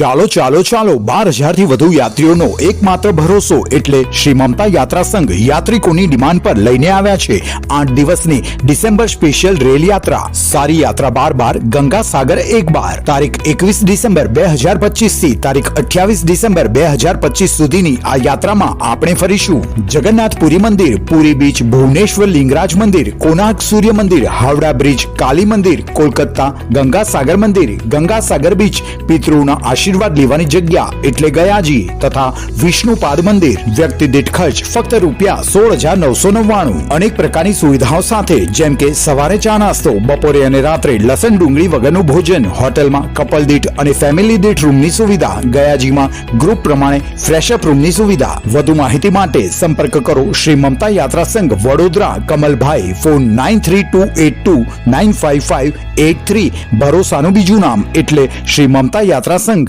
ચાલો ચાલો ચાલો. બાર હજારથી વધુ યાત્રીઓનો એકમાત્ર ભરોસો એટલે શ્રી મમતા યાત્રા સંઘ યાત્રિકોની ડિમાન્ડ પર લઈને આવ્યા છે. આઠ દિવસની ડિસેમ્બર સ્પેશિયલ રેલ યાત્રા. સારી યાત્રા બાર બાર, ગંગા સાગર એક બાર. તારીખ એકવીસ ડિસેમ્બર બે હજાર પચીસથી તારીખ અઠ્યાવીસ ડિસેમ્બર બે હજાર પચીસ સુધીની આ યાત્રામાં આપણે ફરીશું. જગન્નાથપુરી મંદિર, પુરી બીચ, ભુવનેશ્વર લિંગરાજ મંદિર કોનાર્ક સૂર્ય મંદિર, હાવડા બ્રિજ, કાલી મંદિર, કોલકાતા ગંગા સાગર મંદિર, ગંગા સાગર બીચ, પિતૃના આશીર્વાદ લેવાની જગ્યા એટલે ગયાજી તથા વિષ્ણુપાદ મંદિર. વ્યક્તિ દીઠ ખર્ચ ફક્ત રૂપિયા સોળ હજાર નવસો નવ્વાણું. અનેક પ્રકારની સુવિધાઓ સાથે, જેમ કે સવારે ચા નાસ્તો, બપોરે અને રાત્રે લસણ ડુંગળી વગરનું ભોજન, હોટલમાં કપલ દીઠ અને ફેમિલી દીઠ રૂમની સુવિધા, ગયાજીમાં ગ્રુપ પ્રમાણે ફ્રેશઅપ રૂમની સુવિધા. વધુ માહિતી માટે સંપર્ક કરો શ્રી મમતા Yatra Sangh, Vadodara. Kamalbhai phone nine three two eight two nine five five eight three ભરોસાનું બીજું નામ એટલે શ્રી મમતા યાત્રા સંઘ.